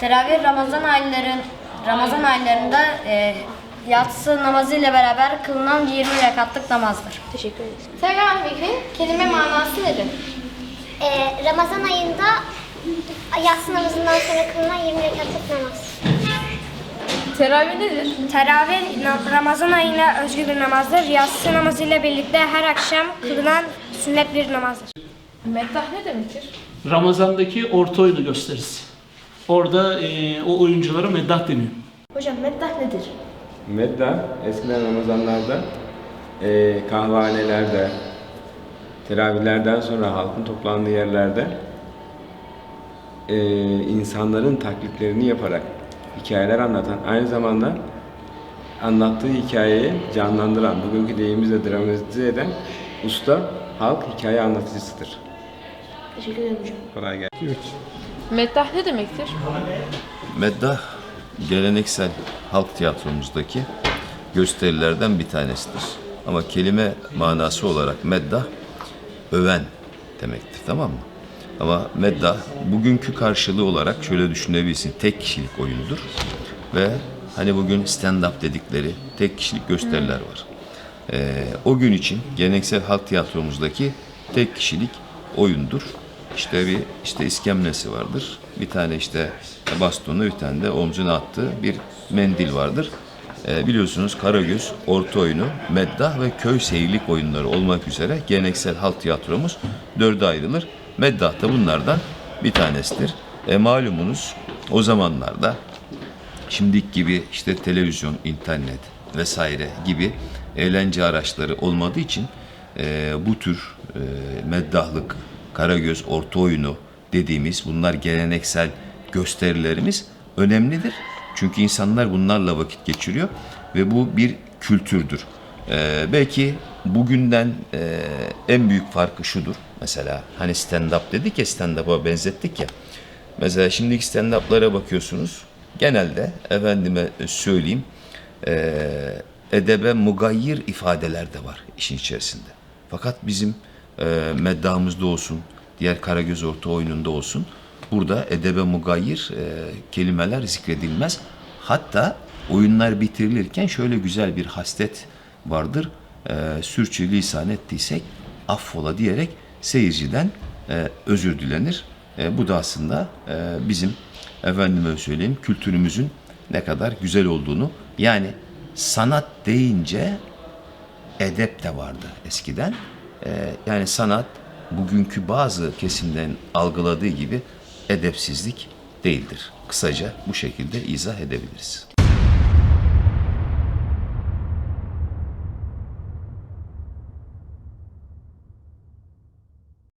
Teravih Ramazan ayların Ramazan aylarında e, yatsı namazı ile beraber kılınan 20 rekatlık namazdır. Teşekkür ederiz. Teravih'in kelime manası nedir? Ee, Ramazan ayında yatsı namazından sonra kılınan 20 rekatlık namaz. Teravih nedir? Teravih na- Ramazan ayına özgü bir namazdır. Yatsı namazı ile birlikte her akşam kılınan sünnet bir namazdır. Meddah ne demektir? Ramazan'daki orta oyunu gösterisi. Orada e, o oyunculara meddah deniyor. Hocam meddah nedir? Medda eskiden Ramazanlarda eee kahvehanelerde, teravihlerden sonra halkın toplandığı yerlerde eee, insanların taklitlerini yaparak hikayeler anlatan, aynı zamanda anlattığı hikayeyi canlandıran, bugünkü deyimizle dramatize eden usta halk hikaye anlatıcısıdır. Teşekkür ederim hocam. Kolay gelsin. Meddah ne demektir? Meddah geleneksel halk tiyatromuzdaki gösterilerden bir tanesidir. Ama kelime manası olarak meddah öven demektir tamam mı? Ama meddah bugünkü karşılığı olarak şöyle düşünebilirsin. Tek kişilik oyunudur. Ve hani bugün stand-up dedikleri tek kişilik gösteriler var. Ee, o gün için geleneksel halk tiyatromuzdaki tek kişilik oyundur. İşte bir işte iskemlesi vardır. Bir tane işte bastonu, bir tane de omzuna attığı bir mendil vardır. Ee, biliyorsunuz Karagöz, orta oyunu, meddah ve köy seyirlik oyunları olmak üzere geleneksel halk tiyatromuz dörde ayrılır. Meddah da bunlardan bir tanesidir. E, malumunuz o zamanlarda Şimdiki gibi işte televizyon, internet vesaire gibi eğlence araçları olmadığı için e, bu tür e, meddahlık, karagöz, orta oyunu dediğimiz bunlar geleneksel gösterilerimiz önemlidir. Çünkü insanlar bunlarla vakit geçiriyor ve bu bir kültürdür. E, belki bugünden e, en büyük farkı şudur. Mesela hani stand-up dedik ya stand-up'a benzettik ya. Mesela şimdiki stand-up'lara bakıyorsunuz. Genelde efendime söyleyeyim eee, edebe mugayyir ifadeler de var işin içerisinde. Fakat bizim eee meddahımızda olsun, diğer Karagöz Orta oyununda olsun burada edebe mugayyir eee, kelimeler zikredilmez. Hatta oyunlar bitirilirken şöyle güzel bir haslet vardır. Eee sürçülisan ettiysek affola diyerek seyirciden eee, özür dilenir. E, bu da aslında e, bizim efendime söyleyeyim kültürümüzün ne kadar güzel olduğunu yani sanat deyince edep de vardı eskiden. E, yani sanat bugünkü bazı kesimlerin algıladığı gibi edepsizlik değildir. Kısaca bu şekilde izah edebiliriz.